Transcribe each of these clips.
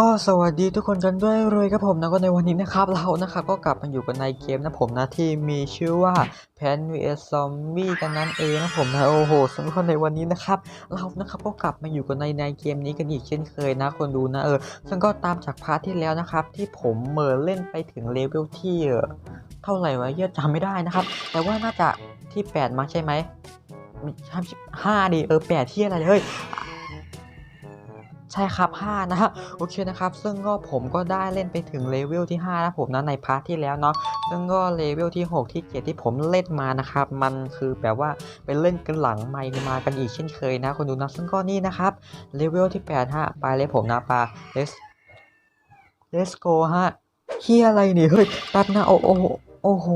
ก็สวัสดีทุกคนกันด้วยเลยครับผมนะก็ในวันนี้นะครับเรานะครับก็กลับมาอยู่กันในเกมนะผมนะที่มีชื่อว่า Plan vs Zombie กันนั่นเองนะผมนะโอ้โหสำหรับในวันนี้นะครับเรานะครับก็กลับมาอยู่กันในในเกมนี้กันอีกเช่นเคยนะคนดูนะเออซึ่งก็ตามจากพาร์ทที่แล้วนะครับที่ผมเมิเล่นไปถึงเลเวลที่เออเท่าไหร่วะเยอะจำไม่ได้นะครับแต่ว่าน่าจะที่ 8มั้งใช่ไหมม่ใช่ห้าดิเออแปดที่อะไรเลยเฮ้ย ใช่ครับ5นะฮะโอเคนะครับ ซึ่งก็ผมก็ได้เล่นไปถึงเลเวลที่5นะผมนะในพาร์ทที่แล้วเนาะซึ่งก็เลเวลที่ 6 ที่7ที่ผมเล่นมานะครับ มันคือแบบว่าไปเล่นกันหลังไม่มากันอีกเช่นเคยนะคนดูนะซึ่งก็นี่นะครับเลเวลที่8ฮะไปเลยผมนะปา let's let's go ฮะ เฮียอะไรนี่เฮ้ยแป๊บนะโอ้โอ้โอ้โห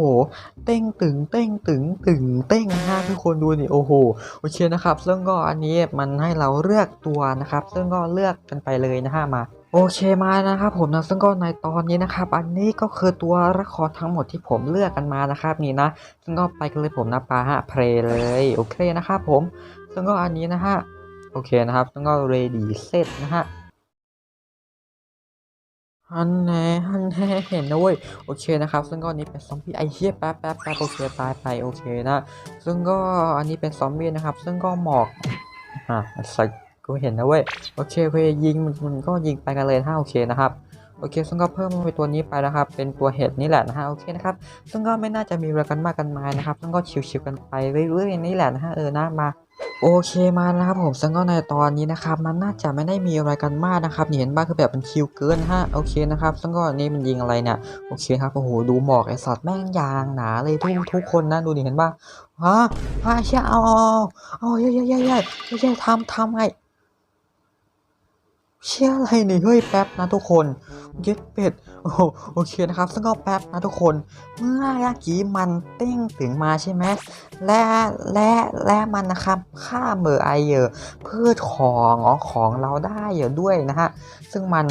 เต้งตึงเต้งตึงตึงเต้งนะฮะทุกคนดูนี่โอ้โหโอเคนะครับซึ่งก็อันนี้มันให้เราเลือกตัวนะครับ ซึ่งก็เลือกกันไปเลยนะฮะมาโอเคมานะครับผมนะซึ่งก็ในตอนนี้นะครับ อันนี้ก็คือตัวละครทั้งหมดที่ผมเลือกกันมานะครับนี่นะ ซึ่งก็ไปกันเลยผมนะปาฮะเพลเลยโอเคนะครับผม ซึ่งก็อันนี้นะฮะโอเคนะครับ ซึ่งก็ ready set นะฮะ ฮันแน่ฮันแน่เห็นนะเว้ยโอเคนะครับ ซึ่งก็อันนี้เป็นซอมบี้ไอเฮียแป๊บแป๊บแป๊บโอเคตายไปโอเคนะ ซึ่งก็อันนี้เป็นซอมบี้นะครับ ซึ่งก็หมอกอะสักกูเห็นนะเว้ยโอเคโอเคยิงมันมันก็ยิงไปกันเลยถ้าโอเคนะครับโอเค ซึ่งก็เพิ่มไปตัวนี้ไปนะครับ เป็นตัวเห็ดนี่แหละนะฮะ โอเคนะครับ ซึ่งก็ไม่น่าจะมีอะไรกันมากกันมายนะครับ ซึ่งก็ชิวๆกันไปเรื่อยๆนี่แหละนะฮะ เออนะมา โอเคมานะครับผมซึ่งก็ในตอนนี้นะครับ มันน่าจะไม่ได้มีอะไรกันมากนะครับเห็นบ้างคือแบบมันคิวเกินฮะโอเคนะครับซึ่งก็นี่มันยิงอะไรเนี่ยโอเคครับโอ้โหดูหมอกไอสัตว์แม่งยางหนาเลยทุกทุกคนนะดูดิเห็นบ้างฮะฮะเชี่ยเอาเอาเอาเอเย้เย้เย้เย้เย้ทำทำไง เชี่ยอะไรนี่เฮ้ยแป๊บนะทุกคนเย็ดเป็ดโอ้โอเคนะครับซึ่งก็แป๊บนะทุกคน เมื่อยากี้มันเต้งถึงมาใช่ไหมและและและมันนะครับฆ่าเมอไอเยอะพืชของอ๋อของเราได้เยอะด้วยนะฮะซึ่งมัน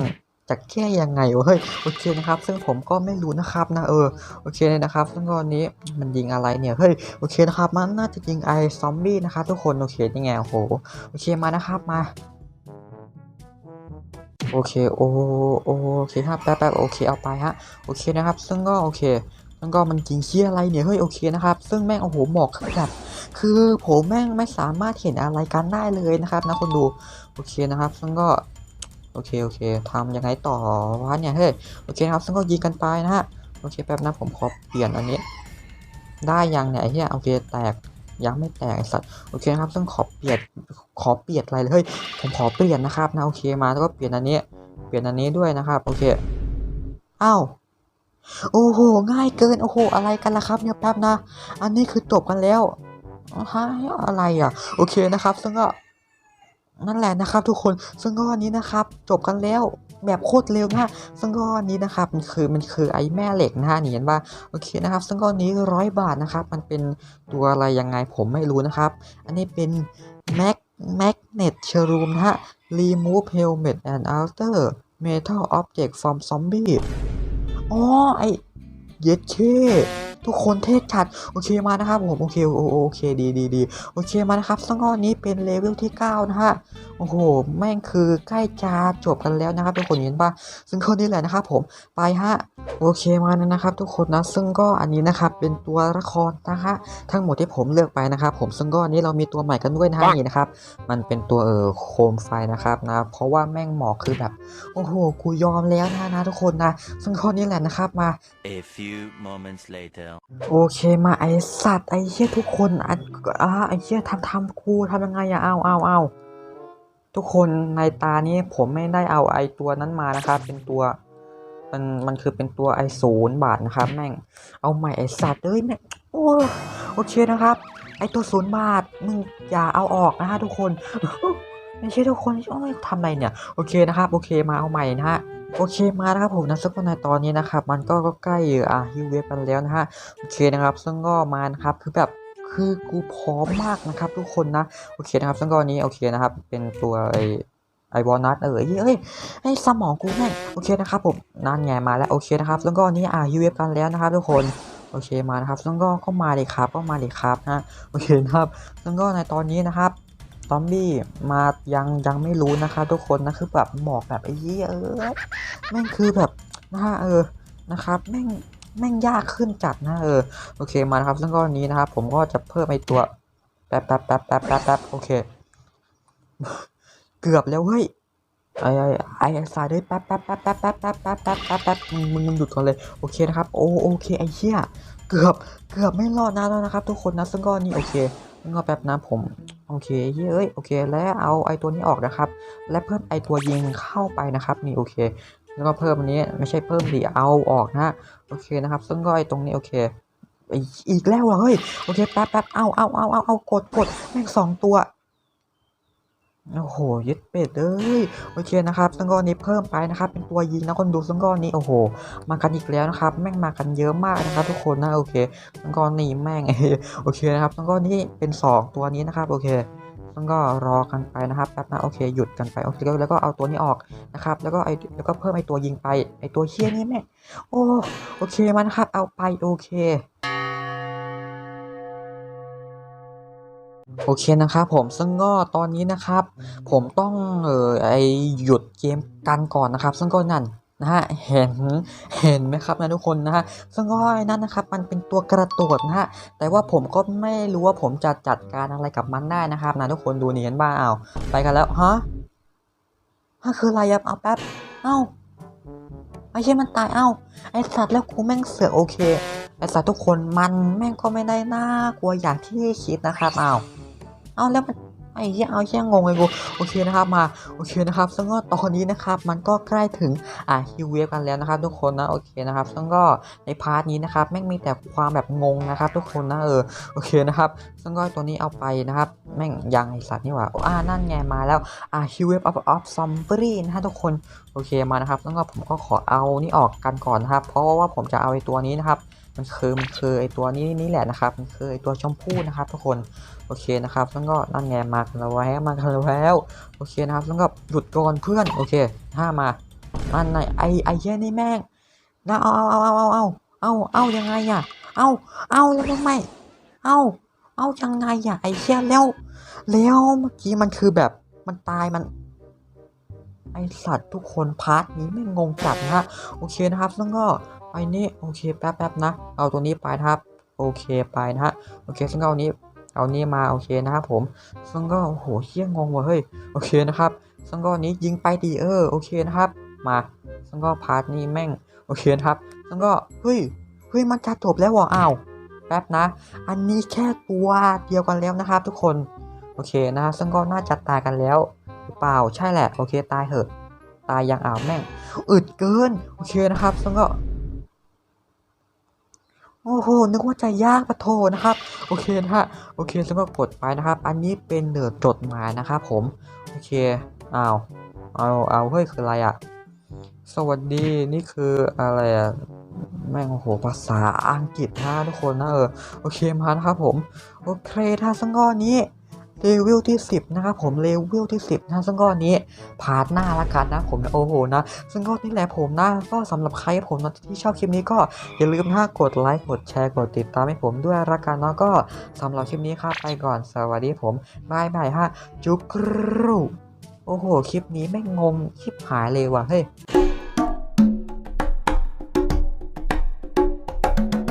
จะแก้ยังไงเฮ้ยโอเคนะครับ ซึ่งผมก็ไม่รู้นะครับนะเออโอเคเลยนะครับ ซึ่งตอนนี้มันยิงอะไรเนี่ยเฮ้ยโอเคนะครับมันน่าจะยิงไอซอมบี้นะครับทุกคนโอเคนี่ไงโอ้โหโอเคมานะครับมา โอเคโอโอเคครับแป๊บแป๊บโอเคเอาไปฮะโอเคนะครับซึ่งก็โอเคซึ่งก็มันยิงเชี่ยอะไรเนี่ยเฮ้ยโอเคนะครับซึ่งแม่งโอ้โหหมอกคือแบบคือผมแม่งไม่สามารถเห็นอะไรกันได้เลยนะครับนะคนดูโอเคนะครับ ซึ่งก็โอเคโอเคทำยังไงต่อวะเนี่ยเฮ้ยโอเคนะครับซึ่งก็ยิงกันไปนะฮะโอเคแป๊บนะผมขอเปลี่ยนอันนี้ ได้ยังเนี่ยเหี้ยโอเคแตก ยังไม่แตกไอสัตว์โอเคนะครับซึ่งขอเปลี่ยนขอเปลี่ยนอะไรเลยเฮ้ยผมขอเปลี่ยนนะครับนะโอเคมาแล้วก็เปลี่ยนอันนี้ เปลี่ยนอันนี้ด้วยนะครับโอเคอ้าวโอ้โหง่ายเกินโอ้โหอะไรกันล่ะครับเนี่ยแป๊บนะ อันนี้คือจบกันแล้วฮะอะไรอะ โอเคนะครับ ซึ่งก็นั่นแหละนะครับ ทุกคนซึ่งก็อันนี้นะครับ จบกันแล้ว แบบโคตรเร็วนะซึ่งก็อันนี้นะครับมันคือมันคือไอ้แม่เหล็กนะฮะนี่เห็นป่ะโอเคนะครับ ซึ่งก็อันนี้ร้อยบาทนะครับ มันเป็นตัวอะไรยังไงผมไม่รู้นะครับ อันนี้เป็น Mag Magnet Shroom นะฮะ Remove Helmet and Alter Metal Object from Zombie อ๋อไอเย็ดเค ทุกคนเทศจัดโอเคมานะครับผมโอเคโอโอโอเคดีดีดีโอเคมานะครับซึ่งก้อนนี้เป็นเลเวลที่ 9 นะฮะโอ้โหแม่งคือใกล้จะจบกันแล้วนะครับทุกคนเห็นปะซึ่งข้อนี้แหละนะครับผมไปฮะโอเคมานะครับ ทุกคนนะซึ่งก็อันนี้นะครับเป็นตัวละครนะคะทั้งหมดที่ผมเลือกไปนะครับผมซึ่งก็อันนี้เรามีตัวใหม่กันด้วยนะฮะนี่นะครับมันเป็นตัวเออโคมไฟนะครับนะเพราะว่าแม่งหมอกคือแบบโอ้โหกูยอมแล้วนะนะทุกคนนะซึ่งข้อนี้แหละนะครับมา A few moments later. โอเคมาไอสัตว์ไอเชี่ยทุกคนอะอ่าไอเชี่ยทำทำกูทำยังไงอะเอาเอาเอาทุกคนในตานี้ผมไม่ได้เอาไอตัวนั้นมานะครับ เป็นตัวมันมันคือเป็นตัวไอศูนย์บาทนะครับแม่งเอาใหม่ไอสัตว์เอ้ยแม่งโอ้โอเคนะครับ ไอตัวศูนย์บาทมึงอย่าเอาออกนะฮะทุกคนไม่ใช่ทุกคนโอ้ยทำอะไรเนี่ยโอเคนะครับ โอเคมาเอาใหม่นะฮะ โอเคมานะครับผมนะซึ่งก็ในตอนนี้นะครับ มันก็ก็ใกล้อะฮิวเวฟกันแล้วนะฮะโอเคนะครับซึ่งก็มานะครับคือแบบคือกูพร้อมมากนะครับ ทุกคนนะโอเคนะครับซึ่งก็อันนี้โอเคนะครับ เป็นตัวไอไอวอลนัทเออเฮ้ยเอ้ยไอสมองกูแม่งโอเคนะครับผมนั่นไงมาแล้วโอเคนะครับซึ่งก็อันนี้อะฮิวเวฟกันแล้วนะครับ ทุกคนโอเคมานะครับซึ่งก็ก็มาเลยครับก็มาเลยครับนะโอเคนะครับซึ่งก็ในตอนนี้นะครับ ซอมบี้มายังยังไม่รู้นะคะ ทุกคนนะคือแบบหมอกแบบไอ้เหี้ยเออแม่งคือแบบนะฮะเออนะครับแม่งแม่งยากขึ้นจัดนะเออโอเคมานะครับซึ่งก็นนี้นะครับ ผมก็จะเพิ่มไอตัวแป๊บแป๊บแป๊บแป๊บแป๊บแป๊บโอเค เกือบแล้วเฮ้ยไอ้ไอ้ไอ้ไอ้สายด้วยแป๊บแป๊บแป๊บแป๊บแป๊บแป๊บแป๊บแป๊บแป๊บแป๊บมึงมึงหยุดก่อนเลยโอเคนะครับโอโอเคไอ้เหี้ยเกือบเกือบไม่รอดนะแล้วนะครับ ทุกคนนะซึ่งก็นี่โอเค งอแป๊บนะผม โอเคเฮ้ยเอ้ยโอเค แล้วเอาไอตัวนี้ออกนะครับ และเพิ่มไอตัวยิงเข้าไปนะครับนี่โอเค แล้วก็เพิ่มอันนี้ไม่ใช่เพิ่มดิเอาออกนะโอเคนะครับ ซึ่งก็ไอตรงนี้โอเคอีกอีกแล้วเหรอเฮ้ยโอเคแป๊บแป๊บเอาเอาเอาเอาเอากดกดแม่งสองตัว โอ้โหยึดเป็ดเอ้ยโอเคนะครับซึ่งก็อันนี้เพิ่มไปนะครับ เป็นตัวยิงนะคนดูซึ่งก็อันนี้โอ้โห มากันอีกแล้วนะครับ แม่งมากันเยอะมากนะครับทุกคนนะโอเคซึ่งก็นี่แม่งโอเคนะครับซึ่งก็นี่เป็นสองตัวนี้นะครับโอเคซึ่งก็รอกันไปนะครับแป๊บนะโอเคหยุดกันไปโอเคแล้วก็เอาตัวนี้ออกนะครับแล้วก็ไอแล้วก็เพิ่มไอตัวยิงไปไอตัวเชี่ยนี่แม่โอ้โอเคมันครับเอาไปโอเค โอเคนะครับผมซึ่งก็ตอนนี้นะครับ ผมต้องเออไอหยุดเกมกันก่อนนะครับ ซึ่งก็นั่นนะฮะเห็นเห็นไหมครับนะทุกคนนะฮะซึ่งก็ไอ้นั่นนะครับมันเป็นตัวกระโดดนะฮะแต่ว่าผมก็ไม่รู้ว่าผมจะจัดการอะไรกับมันได้นะครับนะทุกคนดูนี่กันบ้างเอาไปกันแล้วฮะฮะคืออะไรอะเอาแป๊บเอ้าไอ้เชี่ยมันตายเอ้าไอสัตว์แล้วกูแม่งเสือโอเคไอสัตว์ทุกคนมันแม่งก็ไม่ได้น่ากลัวอย่างที่คิดนะครับเอา เอาแล้วมันไอ้เหี้ยเอาเหี้ยงงเลยกูโอเคนะครับมาโอเคนะครับซึ่งก็ตอนนี้นะครับมันก็ใกล้ถึงอ่าฮิวเวฟกันแล้วนะครับทุกคนนะโอเคนะครับซึ่งก็ในพาร์ทนี้นะครับแม่งมีแต่ความแบบงงนะครับ ทุกคนนะเออโอเคนะครับซึ่งก็ตัวนี้เอาไปนะครับแม่งยังไอสัตว์นี่หว่าอ่านั่นไงมาแล้วอ่าฮิวเวฟออฟออฟซอมบรีนะฮะทุกคนโอเคมานะครับซึ่งก็ผมก็ขอเอานี่ออกกันก่อนนะครับ เพราะว่าผมจะเอาไอตัวนี้นะครับ มันคือมันคือไอตัวนี้นี่แหละนะครับ มันคือไอตัวชมพู่นะครับทุกคนโอเคนะครับแล้วก็นั่นไงมากันแล้วมากันแล้วโอเคนะครับแล้วก็หยุดก่อนเพื่อนโอเคห้ามาอันไหนไอไอเหี้ยนี่แม่งนะเอาเอาเอาเอาเอาเอาเอายังไงอะเอาเอาแล้วทำไมเอาเอายังไงอะไอเหี้ยแล้ว แล้วเมื่อกี้มันคือแบบมันตายมันไอสัตว์ทุกคนพาร์ทนี้ไม่งงจัดนะฮะโอเคนะครับแล้วก็ ไอนี่โอเคแป๊บแป๊บนะ เอาตัวนี้ไปนะครับ โอเคไปนะฮะโอเคซึ่งก็เอานี้เอานี้มาโอเคนะครับผม ซึ่งก็โอ้โหเชี่ยงงว่ะเฮ้ยโอเคนะครับ ซึ่งก็อันนี้ยิงไปดีเออโอเคนะครับ มาซึ่งก็พาร์ทนี้แม่งโอเคนะครับ ซึ่งก็เฮ้ยเฮ้ยมันจะจบแล้วว่ะอ้าวแป๊บนะ อันนี้แค่ตัวเดียวกันแล้วนะครับ ทุกคนโอเคนะซึ่งก็น่าจะตายกันแล้วหรือเปล่าใช่แหละโอเคตายเหอะ ตายยังอ้าวแม่งอึดเกินโอเคนะครับ ซึ่งก็ โอ้โห นึกว่าจะยากปะโทนะครับ โอเคนะฮะ โอเคซึ่งก็กดไปนะครับ อันนี้เป็นเหนือจดหมายนะครับผม โอเค อ้าว เอา เอา เฮ้ย คืออะไรอะ สวัสดี นี่คืออะไรอะแม่งโอ้โห ภาษาอังกฤษนะทุกคนนะเออ โอเคมานะครับผม โอเคถ้าสังก้อนนี้ เลเวลที่ 10 นะครับผมเลเวลที่ 10 นะซึ่งก้อนนี้พาร์ทหน้าละกันนะผมโอ้โหนะ ซึ่งก็นี่แหละผมนะก็สำหรับใครผมนะที่ชอบคลิปนี้ก็อย่าลืมนะกดไลค์กดแชร์กดติดตามให้ผมด้วยละกันเนาะก็สำหรับคลิปนี้ครับไปก่อนสวัสดีผมบายบายฮะจุกรูโอ้โห คลิปนี้ไม่งงคลิปหายเลยว่ะเฮ้ย